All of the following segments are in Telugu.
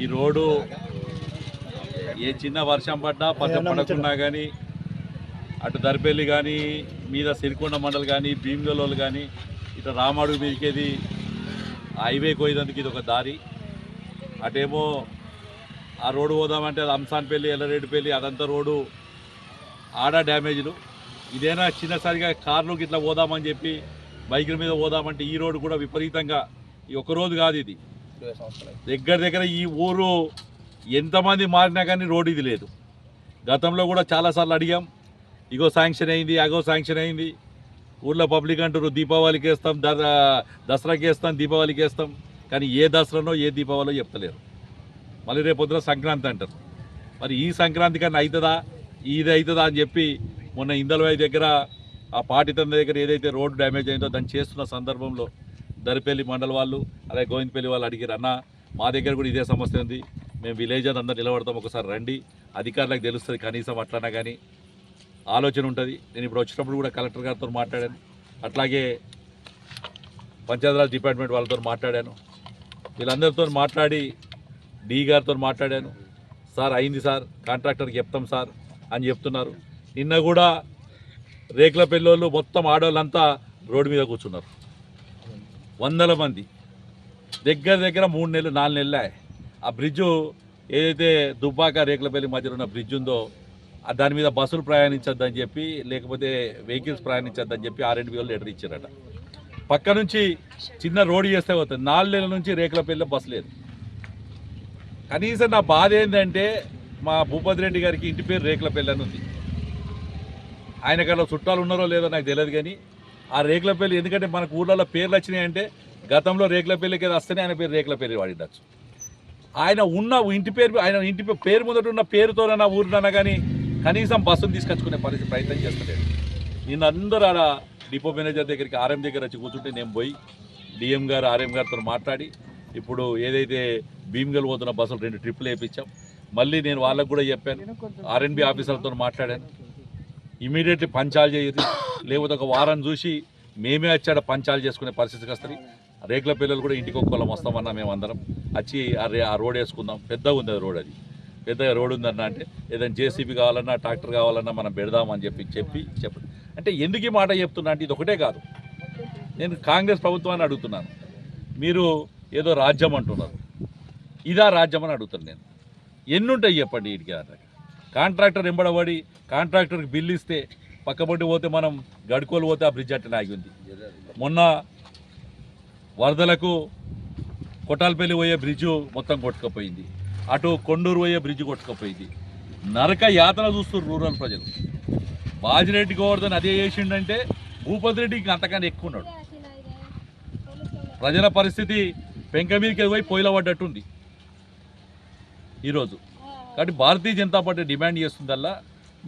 ఈ రోడ్డు ఏ చిన్న వర్షం పడ్డా పచ్చ పడకున్నా కానీ అటు దర్పల్లి కానీ మీద సిరికొండ మండల్ కానీ భీమగలోలు కానీ ఇటు రామాడు మీదకేది హైవే పోయేందుకు ఇది ఒక దారి. అటేమో ఆ రోడ్డు పోదామంటే అది అంసాన్పల్లి ఎల్లరెడ్డిపల్లి అదంతా రోడ్డు ఆడ డ్యామేజ్లు. ఇదేనా చిన్నసారిగా కార్లు ఇట్లా పోదామని చెప్పి బైకుల మీద పోదామంటే ఈ రోడ్డు కూడా విపరీతంగా ఈ ఒక్క రోజు కాదు ఇది. దగ్గర దగ్గర ఈ ఊరు ఎంతమంది మారినా కానీ రోడ్ ఇది లేదు. గతంలో కూడా చాలాసార్లు అడిగాం ఇగో శాంక్షన్ అయింది అగో శాంక్షన్ అయింది. ఊళ్ళో పబ్లిక్ అంటారు దీపావళికి వేస్తాం ద- దసరాకి వేస్తాం దీపావళికి వేస్తాం. కానీ ఏ దసరానో ఏ దీపావళిలో చెప్తలేరు. మళ్ళీ రేపు పొద్దున సంక్రాంతి అంటారు. మరి ఈ సంక్రాంతి కన్నా అవుతుందా ఇది అవుతుందా అని చెప్పి మొన్న ఇందలవాయి దగ్గర ఆ పాటితంద దగ్గర ఏదైతే రోడ్డు డ్యామేజ్ అయిందో దాన్ని చేస్తున్న సందర్భంలో దరిపల్లి మండల వాళ్ళు అలాగే గోవిందపల్లి వాళ్ళు అడిగారు అన్న మా దగ్గర కూడా ఇదే సమస్య ఉంది. మేము విలేజ్ అని అందరు నిలబడతాం ఒకసారి రండి. అధికారులకు తెలుస్తుంది కనీసం అట్లన్నా కానీ ఆలోచన ఉంటుంది. నేను ఇప్పుడు వచ్చినప్పుడు కూడా కలెక్టర్ గారితో మాట్లాడాను. అట్లాగే పంచాయతీరాజ్ డిపార్ట్మెంట్ వాళ్ళతో మాట్లాడాను. వీళ్ళందరితో మాట్లాడి డి గారితో మాట్లాడాను. సార్ అయింది సార్ కాంట్రాక్టర్కి చెప్తాం సార్ అని చెప్తున్నారు. నిన్న కూడా రేకుల పెళ్ళోళ్ళు మొత్తం ఆడవాళ్ళంతా రోడ్డు మీద కూర్చున్నారు. వందల మంది. దగ్గర దగ్గర మూడు నెలలు నాలుగు నెలలే. ఆ బ్రిడ్జు ఏదైతే దుబ్బాక రేకులపల్లి మధ్యలో ఉన్న బ్రిడ్జ్ ఉందో ఆ దాని మీద బస్సులు ప్రయాణించొద్దని చెప్పి లేకపోతే వెహికల్స్ ప్రయాణించొద్దని చెప్పి ఆర్ఎండ్బి వాళ్ళు లెటర్ ఇచ్చారట. పక్క నుంచి చిన్న రోడ్ చేస్తే పోతుంది. నాలుగు నెలల నుంచి రేకులపల్లిలో బస్సు లేదు. కనీసం నా బాధ ఏంటంటే మా భూపతి రెడ్డి గారికి ఇంటి పేరు రేకులపల్లి అని ఉంది. ఆయనకన్నా చుట్టాలు ఉన్నారో లేదో నాకు తెలియదు కానీ ఆ రేకులపల్లి ఎందుకంటే మనకు ఊర్లలో పేర్లు వచ్చినాయంటే గతంలో రేకులపల్లికి ఏదో వస్తేనే ఆయన పేరు రేకులపల్లి వాడిండొచ్చు ఆయన ఉన్న ఇంటి పేరు ఆయన ఇంటి పేరు ముందట ఉన్న పేరుతోనన్నా ఊరినన్నా కానీ కనీసం బస్సును తీసుకొచ్చుకునే పరిస్థితి ప్రయత్నం చేస్తలేడు నిన్న అందరూ ఆడ డిపో మేనేజర్ దగ్గరికి ఆర్ఎం దగ్గర వచ్చి కూర్చుంటే నేను పోయి డిఎం గారు ఆర్ఎం గారితో మాట్లాడి ఇప్పుడు ఏదైతే భీమ్గల్ పోతున్న బస్సులు రెండు ట్రిప్పులు వేయించాం మళ్ళీ నేను వాళ్ళకు కూడా చెప్పాను ఆర్ఎన్బి ఆఫీసర్తో మాట్లాడాను. ఇమీడియట్లీ పంచాలు చేయదు లేకపోతే ఒక వారం చూసి మేమే వచ్చాడ పంచాలు చేసుకునే పరిస్థితికి వస్తుంది రేకుల పిల్లలు కూడా ఇంటికి ఒక్కొల్లం వస్తామన్నా మేమందరం. వచ్చి ఆ ఆ రోడ్ వేసుకుందాం. పెద్దగా ఉంది రోడ్ అది. పెద్దగా రోడ్ ఉందన్న అంటే ఏదైనా జేసీబీ కావాలన్నా ట్రాక్టర్ కావాలన్నా మనం పెడదామని చెప్పి చెప్పి చెప్ప అంటే ఎందుకు ఈ మాట చెప్తున్నా అంటే ఇది ఒకటే కాదు. నేను కాంగ్రెస్ ప్రభుత్వాన్ని అడుగుతున్నాను. మీరు ఏదో రాజ్యం అంటున్నారు. ఇదా రాజ్యం అని అడుగుతాను నేను. ఎన్నుంటాయి చెప్పండి వీటికి దాకా కాంట్రాక్టర్ ఎంబడబడి కాంట్రాక్టర్కి బిల్లు ఇస్తే పక్కబడి పోతే మనం గడుకోలు పోతే ఆ బ్రిడ్జ్ అట్టనే ఆగి ఉంది. మొన్న వరదలకు కొట్టాలపల్లి పోయే బ్రిడ్జు మొత్తం కొట్టుకుపోయింది. అటు కొండూరు పోయే బ్రిడ్జ్ కొట్టుకుపోయింది. నరక యాతన చూస్తున్నారు రూరల్ ప్రజలు. బాజిరెడ్డి గోవర్ధన్ అదే చేసిండంటే భూపతి రెడ్డికి అంతకన్నా ఎక్కువ ఉన్నాడు. ప్రజల పరిస్థితి పెంక మీదకి పోయి పొయ్యిలో పడ్డట్టుంది ఈరోజు. కాబట్టి భారతీయ జనతా పార్టీ డిమాండ్ చేస్తుందల్లా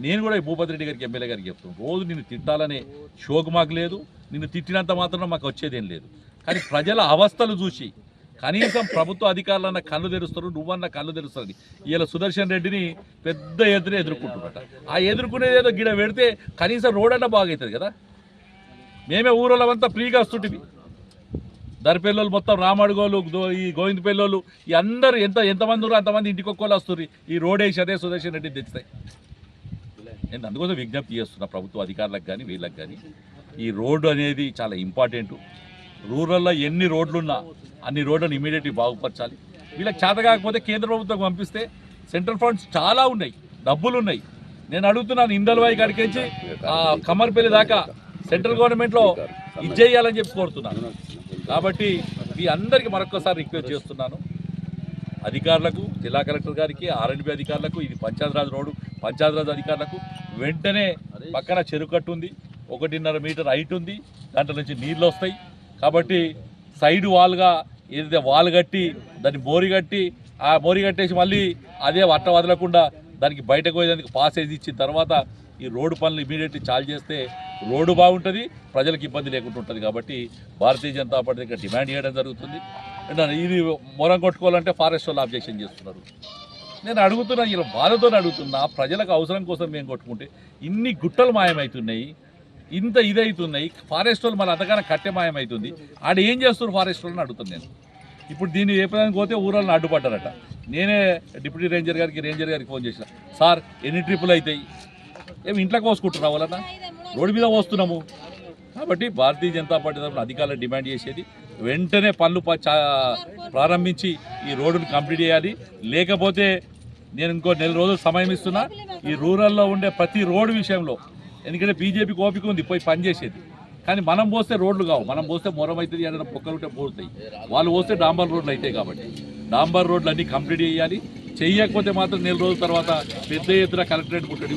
నేను కూడా భూపతి రెడ్డి గారికి ఎమ్మెల్యే గారికి చెప్తాను రోజు నిన్ను తిట్టాలనే షోకు మాకు లేదు. నిన్ను తిట్టినంత మాత్రం మాకు వచ్చేదేం లేదు. కానీ ప్రజల అవస్థలు చూసి కనీసం ప్రభుత్వ అధికారులన్న కళ్ళు తెరుస్తారు నువ్వన్న కళ్ళు తెరుస్తుంది ఇలా సుదర్శన్ రెడ్డిని పెద్ద ఎదురు ఎదుర్కొంటున్నట. ఆ ఎదుర్కొనేది ఏదో గిడ పెడితే కనీసం రోడ్ అన్న బాగవుతుంది కదా. మేమే ఊరోళ్ళమంతా ఫ్రీగా వస్తుంటివి దరిపెల్లోళ్ళు మొత్తం రామడుగోలు దో- ఈ గోవిందపెల్లోళ్ళు ఈ అందరూ ఎంత ఎంతమంది అంతమంది ఇంటికి ఒక్కోళ్ళు ఈ రోడ్ వేసి అదే సుదర్శన్ రెడ్డి తెచ్చుతాయి నేను అందుకోసం విజ్ఞప్తి చేస్తున్నా ప్రభుత్వ అధికారులకు కానీ వీళ్ళకి కానీ ఈ రోడ్డు అనేది చాలా ఇంపార్టెంట్. రూరల్లో ఎన్ని రోడ్లున్నా అన్ని రోడ్లను ఇమీడియట్లీ బాగుపరచాలి. వీళ్ళకి చేత కాకపోతే కేంద్ర ప్రభుత్వం పంపిస్తే సెంట్రల్ ఫండ్స్ చాలా ఉన్నాయి డబ్బులు ఉన్నాయి. నేను అడుగుతున్నాను ఇందల్వాయి కాడికించి ఆ కమర్పల్లి దాకా సెంట్రల్ గవర్నమెంట్లో ఇచ్చేయాలని చెప్పి కోరుతున్నాను. కాబట్టి మీ అందరికీ మరొకసారి రిక్వెస్ట్ చేస్తున్నాను. అధికారులకు జిల్లా కలెక్టర్ గారికి ఆర్ఎండ్బి అధికారులకు ఇది పంచాయతీరాజ్ రోడ్డు పంచాయతీరాజ్ అధికారులకు వెంటనే పక్కన చెరుకట్టు ఉంది ఒకటిన్నర మీటర్ హైట్ ఉంది దాంట్లో నుంచి నీళ్ళు వస్తాయి. కాబట్టి సైడ్ వాల్గా ఏదైతే వాల్ కట్టి దాన్ని మోరి కట్టి ఆ మోరి కట్టేసి మళ్ళీ అదే వట్ట వదలకుండా దానికి బయటకు పోయేందుకు పాసేజ్ ఇచ్చిన తర్వాత ఈ రోడ్డు పనులు ఇమీడియట్లీ చాలు చేస్తే రోడ్డు బాగుంటుంది ప్రజలకు ఇబ్బంది లేకుండా ఉంటుంది కాబట్టి భారతీయ జనతా పార్టీ దగ్గర డిమాండ్ చేయడం జరుగుతుంది. ఇది మొరం కొట్టుకోవాలంటే ఫారెస్ట్ వాళ్ళు అబ్జెక్షన్ చేస్తున్నారు. నేను అడుగుతున్నా ఇలా బాధతో అడుగుతున్నా ప్రజలకు అవసరం కోసం మేము కొట్టుకుంటే ఇన్ని గుట్టలు మాయమవుతున్నాయి ఇంత ఇదవుతున్నాయి ఫారెస్ట్ వాళ్ళు మన అంతగానో కట్టె మాయమవుతుంది ఆడ ఏం చేస్తున్నారు ఫారెస్ట్ వాళ్ళని అడుగుతున్నాను నేను. ఇప్పుడు దీన్ని ఏ పదానికి పోతే ఊరాలను అడ్డుపడ్డారట. నేనే డిప్యూటీ రేంజర్ గారికి రేంజర్ గారికి ఫోన్ చేసిన. సార్ ఎన్ని ట్రిప్పులు అవుతాయి ఏమి ఇంట్లోకి పోసుకుంటున్నావు వలన? రోడ్డు మీద పోస్తున్నాము కాబట్టి భారతీయ జనతా పార్టీ తరఫున అధికారులు డిమాండ్ చేసేది వెంటనే పనులు చా- ప్రారంభించి ఈ రోడ్డును కంప్లీట్ చేయాలి. లేకపోతే నేను ఇంకో నెల రోజులు సమయం ఇస్తున్నా. ఈ రూరల్లో ఉండే ప్రతి రోడ్డు విషయంలో ఎందుకంటే బీజేపీకి ఓపిక ఉంది పోయి పని చేసేది. కానీ మనం పోస్తే రోడ్లు కావు. మనం పోస్తే మొరం అవుతుంది ఏదైనా పొక్కలుంటే పోతాయి. వాళ్ళు పోస్తే డాంబర్ రోడ్లు అవుతాయి కాబట్టి. డాంబర్ రోడ్లు అన్ని కంప్లీట్ చేయాలి. చేయకపోతే మాత్రం నెల రోజుల తర్వాత పెద్ద ఎత్తున కలెక్టరేట్ ముట్టడి